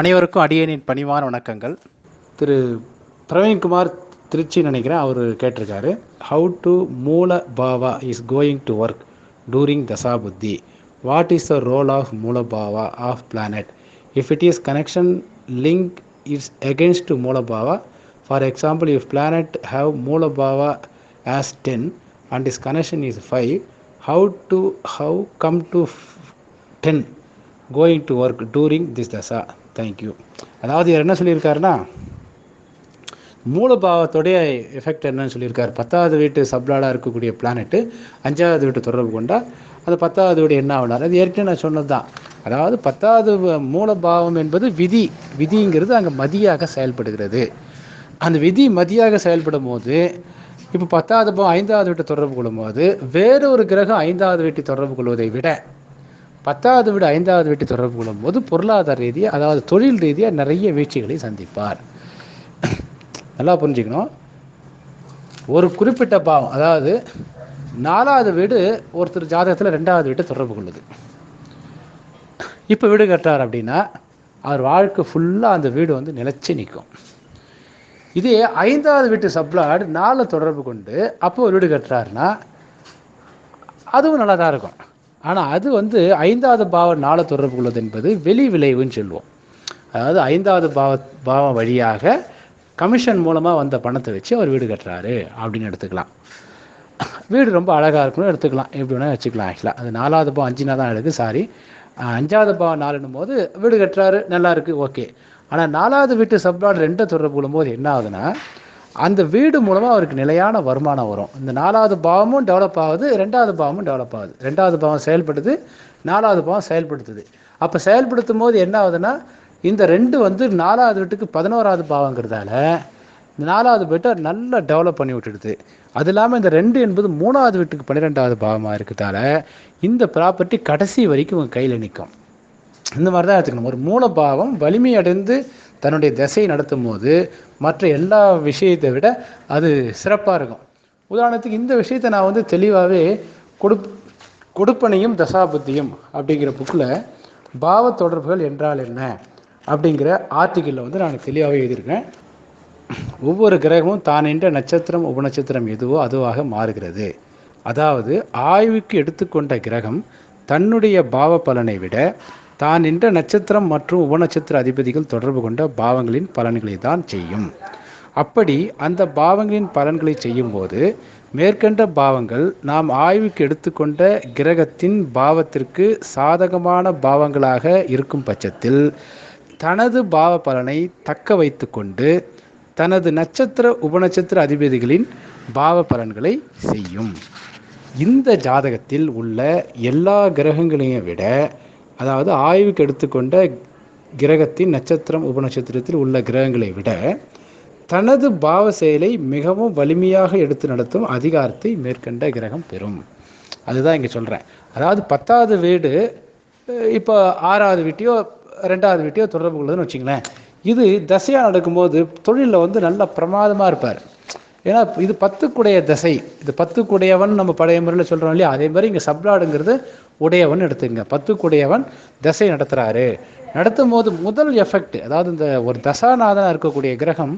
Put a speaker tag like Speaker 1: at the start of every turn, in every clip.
Speaker 1: அனைவருக்கும் அடியனின் பணிவான வணக்கங்கள். திரு. பிரவீன்குமார் திருச்சி நினைக்கிறேன் அவர் கேட்டிருக்காரு. ஹவு டு மூல பாவா is going to work during தசாபுத்தி. What is the role of மூல பாவா of planet if it is connection link it's against to மூல பாவா for example if planet have மூல பாவா as ten and is connection is five how to how come to ten going to work during this தசா thank you அதாவது இவர் என்ன சொல்லியிருக்காருன்னா மூலபாவத்துடைய effect என்னன்னு சொல்லியிருக்காரு. பத்தாவது வீட்டு சப்ளாடாக இருக்கக்கூடிய பிளானெட்டு அஞ்சாவது வீட்டு தொடர்பு கொண்டால் அந்த பத்தாவது வீடு என்ன ஆகினார்? அது ஏற்கனவே நான் சொன்னது தான் அதாவது பத்தாவது மூலபாவம் என்பது விதி. விதிங்கிறது அங்கே மதியாக செயல்படுகிறது. அந்த விதி மதியாக செயல்படும் போது இப்போ பத்தாவது பாவம் ஐந்தாவது வீட்டை தொடர்பு கொள்ளும்போது வேற ஒரு கிரகம் ஐந்தாவது வீட்டை தொடர்பு கொள்வதை விட பத்தாவது வீடு ஐந்தாவது வீட்டை தொடர்பு கொள்ளும்போது பொருளாதார ரீதியாக அதாவது தொழில் ரீதியாக நிறைய வீழ்ச்சிகளை சந்திப்பார். நல்லா புரிஞ்சுக்கணும். ஒரு குறிப்பிட்ட பாவம் அதாவது நாலாவது வீடு ஒருத்தர் ஜாதகத்தில் ரெண்டாவது வீட்டை தொடர்பு கொள்ளுது. இப்போ வீடு கட்டுறார் அப்படின்னா அவர் வாழ்க்கை ஃபுல்லாக அந்த வீடு வந்து நிலச்சி நிற்கும். இதே ஐந்தாவது வீட்டு சப்ளாடு நாலு தொடர்பு கொண்டு அப்போ ஒரு வீடு கட்டுறாருன்னா அதுவும் நல்லா தான் இருக்கும். ஆனால் அது வந்து ஐந்தாவது பாவம் நாளை தொடர்பு கொள்வது என்பது வெளி விளைவுன்னு சொல்லுவோம். அதாவது ஐந்தாவது பாவ பாவம் வழியாக கமிஷன் மூலமாக வந்த பணத்தை வச்சு அவர் வீடு கட்டுறாரு அப்படின்னு எடுத்துக்கலாம். வீடு ரொம்ப அழகாக இருக்கும்னு எடுத்துக்கலாம். எப்படி வேணால் வச்சுக்கலாம் ஆக்சுவலாக அது நாலாவது பாவம் அஞ்சுனா தான் இருக்குது சாரி. அஞ்சாவது பாவம் நாலுன்னும் போது வீடு கட்டுறாரு நல்லா இருக்குது ஓகே. ஆனால் நாலாவது வீட்டு சப்ளாட் ரெண்டை தொடர்பு கொள்ளும்போது என்ன ஆகுதுன்னா அந்த வீடு மூலமாக அவருக்கு நிலையான வருமானம் வரும். இந்த நாலாவது பாவமும் டெவலப் ஆகுது ரெண்டாவது பாவமும் டெவலப் ஆகுது. ரெண்டாவது பாவம் செயல்படுது நாலாவது பாவம் செயல்படுத்துது. அப்போ செயல்படுத்தும் போது என்ன ஆகுதுன்னா இந்த ரெண்டு வந்து நாலாவது வீட்டுக்கு பதினோராவது பாவங்கிறதால இந்த நாலாவது வீட்டை நல்லா டெவலப் பண்ணி விட்டுடுது. அது இல்லாமல் இந்த ரெண்டு என்பது மூணாவது வீட்டுக்கு பன்னிரெண்டாவது பாவமாக இருக்கிறதால இந்த ப்ராப்பர்ட்டி கடைசி வரைக்கும் உங்கள் கையில் நிற்கும் இந்த மாதிரி தான் எடுத்துக்கணும். ஒரு மூலபாவம் வலிமை அடைந்து தன்னுடைய திசை நடத்தும் போது மற்ற எல்லா விஷயத்தை விட அது சிறப்பாக இருக்கும். உதாரணத்துக்கு இந்த விஷயத்தை நான் வந்து தெளிவாகவே கொடுப் கொடுப்பனையும் தசாபுத்தியும் அப்படிங்கிற புக்கில் பாவ தொடர்புகள் என்றால் என்ன அப்படிங்கிற ஆர்டிக்கிளில் வந்து நான் தெளிவாகவே எழுதியிருக்கேன். ஒவ்வொரு கிரகமும் தான் என்ற நட்சத்திரம் உபநட்சத்திரம் எதுவோ அதுவாக மாறுகிறது. அதாவது ஆய்வுக்கு எடுத்துக்கொண்ட கிரகம் தன்னுடைய பாவ பலனை விட தான் நின்ற நட்சத்திரம் மற்றும் உபநட்சத்திர அதிபதிகள் தொடர்பு கொண்ட பாவங்களின் பலன்களை தான் செய்யும். அப்படி அந்த பாவங்களின் பலன்களை செய்யும்போது மேற்கண்ட பாவங்கள் நாம் ஆய்வுக்கு எடுத்துக்கொண்ட கிரகத்தின் பாவத்திற்கு சாதகமான பாவங்களாக இருக்கும் பட்சத்தில் தனது பாவ பலனை தக்க வைத்துக்கொண்டு தனது நட்சத்திர உபநட்சத்திர அதிபதிகளின் பாவ பலன்களை செய்யும். இந்த ஜாதகத்தில் உள்ள எல்லா கிரகங்களையும் விட அதாவது ஆய்வுக்கு எடுத்துக்கொண்ட கிரகத்தின் நட்சத்திரம் உபநட்சத்திரத்தில் உள்ள கிரகங்களை விட தனது பாவ செயலை மிகவும் வலிமையாக எடுத்து நடத்தும் அதிகாரத்தை மேற்கண்ட கிரகம் பெறும். அதுதான் இங்கே சொல்கிறேன் அதாவது பத்தாவது வீடு இப்போ ஆறாவது வீட்டையோ ரெண்டாவது வீட்டையோ தொடர்பு கொள்ளுதுன்னு வச்சுங்களேன். இது தசையாக நடக்கும்போது தொழிலில் வந்து நல்ல பிரமாதமாக இருப்பார். ஏன்னா இது பத்துக்குடைய தசை. இது பத்துக்குடையவன் நம்ம பழைய முறையில் சொல்கிறோம் இல்லையா? அதே மாதிரி இங்கே சப்ளாடுங்கிறது உடையவன் எடுத்துங்க. பத்துக்குடையவன் தசை நடத்துகிறாரு நடத்தும் போது முதல் எஃபெக்ட் அதாவது இந்த ஒரு தசாநாதனாக இருக்கக்கூடிய கிரகம்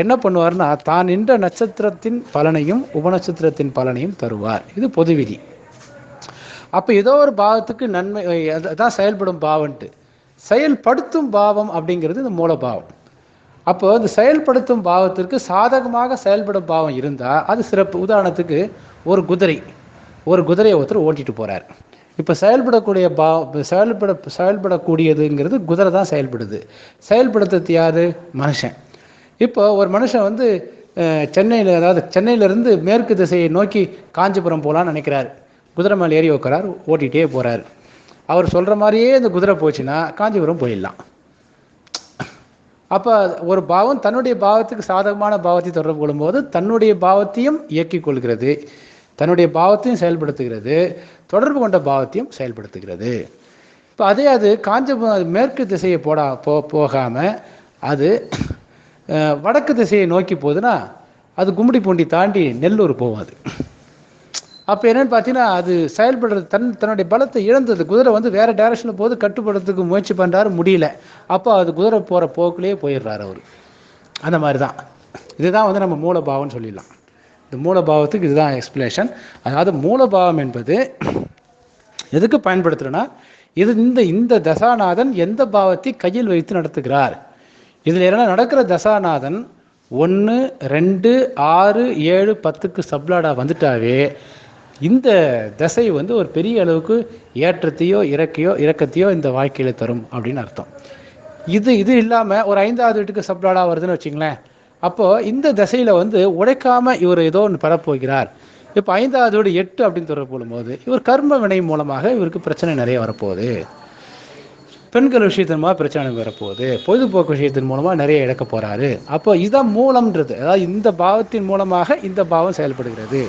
Speaker 1: என்ன பண்ணுவார்னா தான் நின்ற நட்சத்திரத்தின் பலனையும் உபநட்சத்திரத்தின் பலனையும் தருவார். இது பொது விதி அப்போ ஏதோ ஒரு பாவத்துக்கு நன்மை அதான் செயல்படும் பாவன்ட்டு. செயல்படுத்தும் பாவம் அப்படிங்கிறது இந்த மூலபாவம். அப்போ அந்த செயல்படுத்தும் பாவத்திற்கு சாதகமாக செயல்படும் பாவம் இருந்தால் அது சிறப்பு. உதாரணத்துக்கு ஒரு குதிரை. ஒரு குதிரையை ஒருத்தர் ஓட்டிட்டு போறார். இப்போ செயல்படக்கூடிய பா செயல்பட செயல்படக்கூடியதுங்கிறது குதிரை தான் செயல்படுது. செயல்படுத்துறது யாரு? மனுஷன். இப்போ ஒரு மனுஷன் வந்து சென்னையில் அதாவது சென்னையிலேருந்து மேற்கு திசையை நோக்கி காஞ்சிபுரம் போகலான்னு நினைக்கிறார். குதிரை மேலே ஏறி உட்காரார் ஓட்டிகிட்டே போகிறார் அவர் சொல்கிற மாதிரியே இந்த குதிரை போச்சுன்னா காஞ்சிபுரம் போயிடலாம். அப்போ ஒரு பாவம் தன்னுடைய பாவத்துக்கு சாதகமான பாவத்தை தொடர்பு கொள்ளும்போது தன்னுடைய பாவத்தையும் இயக்கிக் கொள்கிறது. தன்னுடைய பாவத்தையும் செயல்படுத்துகிறது. தொடர்பு கொண்ட பாவத்தையும் செயல்படுத்துகிறது. இப்போ அதே அது காஞ்சபுரம் மேற்கு திசையை போடா போ போகாமல் அது வடக்கு திசையை நோக்கி போகுதுன்னா அது கும்மிடி பூண்டி தாண்டி நெல்லூர் போகும் அது. அப்போ என்னன்னு பார்த்தீங்கன்னா அது செயல்படுறது தன் தன்னுடைய பலத்தை இழந்தது. குதிரை வந்து வேற டைரக்ஷனில் போது கட்டுப்படுறதுக்கு முயற்சி பண்ணுறாரு முடியல. அப்போ அது குதிரை போகிற போக்குலேயே போயிடுறாரு அவர். அந்த மாதிரி தான் இதுதான் வந்து நம்ம மூலபாவம்னு சொல்லிடலாம். இந்த மூலபாவத்துக்கு இதுதான் எக்ஸ்பிளேஷன் அதாவது மூலபாவம் என்பது எதுக்கு பயன்படுத்துகிறேன்னா இது இந்த இந்த தசாநாதன் எந்த பாவத்தை கையில் வைத்து நடத்துகிறார்? இதில் என்ன நடக்கிற தசாநாதன் ஒன்று ரெண்டு ஆறு ஏழு பத்துக்கு சப்ளாடாக வந்துட்டாவே இந்த தசை வந்து ஒரு பெரிய அளவுக்கு ஏற்றத்தையோ இறக்கையோ இறக்கத்தையோ இந்த வாழ்க்கையில் தரும் அப்படின்னு அர்த்தம். இது இது இல்லாமல் ஒரு ஐந்தாவது வீட்டுக்கு சப்ளாடாக வருதுன்னு வச்சுங்களேன் அப்போது இந்த தசையில் வந்து உடைக்காமல் இவர் ஏதோ ஒன்று பெறப்போகிறார் இப்போ ஐந்தாவது வீடு எட்டு அப்படின்னு தொடர்பு போது இவர் கர்ம வினை மூலமாக இவருக்கு பிரச்சனை நிறைய வரப்போகுது. பெண்கள் விஷயத்தின் மூலமாக பிரச்சனை வரப்போகுது. பொழுதுபோக்கு விஷயத்தின் மூலமாக நிறைய இழக்க போகிறாரு அப்போ இதுதான் மூலம்ன்றது. அதாவது இந்த பாவத்தின் மூலமாக இந்த பாவம் செயல்படுகிறது.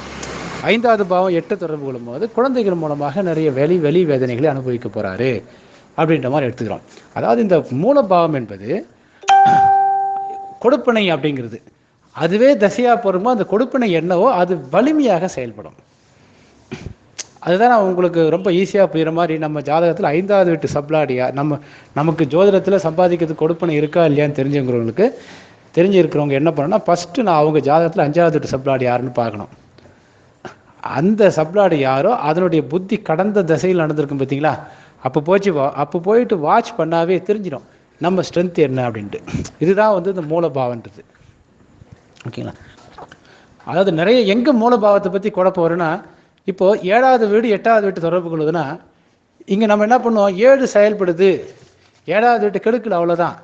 Speaker 1: ஐந்தாவது பாவம் எட்டு தொடர்பு கொள்ளும்போது குழந்தைகள் மூலமாக நிறைய வெளி வெளி வேதனைகளை அனுபவிக்க போகிறாரு அப்படின்ற மாதிரி எடுத்துக்கிறோம். அதாவது இந்த மூலபாவம் என்பது கொடுப்பனை அப்படிங்கிறது. அதுவே தசையாக போகிறோமோ அந்த கொடுப்பனை என்னவோ அது வலிமையாக செயல்படும். அதுதான் நான் உங்களுக்கு ரொம்ப ஈஸியாக போயிடுற மாதிரி நம்ம ஜாதகத்தில் ஐந்தாவது வீட்டு சப்ளாடியா நம்ம நமக்கு ஜோதிடத்தில் சம்பாதிக்கிறதுக்கு கொடுப்பனை இருக்கா இல்லையான்னு தெரிஞ்சுக்கிறவங்களுக்கு தெரிஞ்சு இருக்கிறவங்க என்ன பண்ணணும்னா ஃபஸ்ட்டு நான் அவங்க ஜாதகத்தில் அஞ்சாவது வீட்டு சப்ளாடி யாருன்னு பார்க்கணும். அந்த சப்ளாடு யாரோ அதனுடைய புத்தி கடந்த திசையில் நடந்திருக்கும் பார்த்தீங்களா? அப்போ போச்சு வா அப்போ போயிட்டு வாட்ச் பண்ணாவே தெரிஞ்சிடும். நம்ம ஸ்ட்ரென்த் என்ன அப்படின்ட்டு. இதுதான் வந்து இந்த மூலபாவன்றது. ஓகேங்களா? அதாவது நிறைய எங்கே மூலபாவத்தை பற்றி குழப்பம் வரும்னா இப்போது ஏழாவது வீடு எட்டாவது வீட்டு தொடர்பு கொள்ளுதுன்னா இங்கே நம்ம என்ன பண்ணுவோம்? ஏழு செயல்படுது. ஏழாவது வீட்டு கெடுக்கல அவ்வளோதான்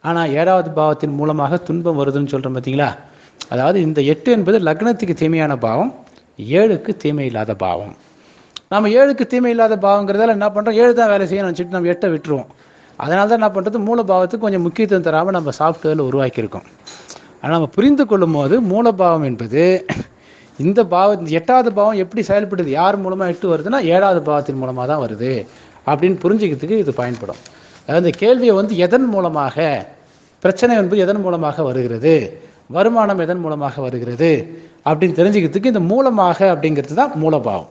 Speaker 1: ஆனால் ஏழாவது பாவத்தின் மூலமாக துன்பம் வருதுன்னு சொல்கிறோம் பார்த்தீங்களா? அதாவது இந்த எட்டு என்பது லக்னத்துக்கு தீமையான பாவம். ஏழுக்கு தீமை இல்லாத பாவம். நம்ம ஏழுக்கு தீமை இல்லாத பாவங்கிறதால என்ன பண்ணுறோம் ஏழு தான் வேலை செய்யணும்னு வச்சுட்டு நம்ம எட்டை விட்டுருவோம். அதனால தான் என்ன பண்ணுறது மூல பாவத்துக்கு கொஞ்சம் முக்கியத்துவம் தராமல் நம்ம சாஃப்ட்வேரில் உருவாக்கியிருக்கோம். ஆனால் நம்ம புரிந்து கொள்ளும் போது மூலபாவம் என்பது இந்த பாவம் எட்டாவது பாவம் எப்படி செயல்படுது? யார் மூலமாக எட்டு வருதுன்னா ஏழாவது பாவத்தின் மூலமாக தான் வருது அப்படின்னு புரிஞ்சுக்கிறதுக்கு இது பயன்படும். அதாவது இந்த கேள்வியை வந்து எதன் மூலமாக பிரச்சனை என்பது எதன் மூலமாக வருகிறது? வருமானம் எதன் மூலமாக வருகிறது? அப்படின்னு தெரிஞ்சுக்கிறதுக்கு இந்த மூலமாக அப்படிங்கிறது தான் மூலபாவம்.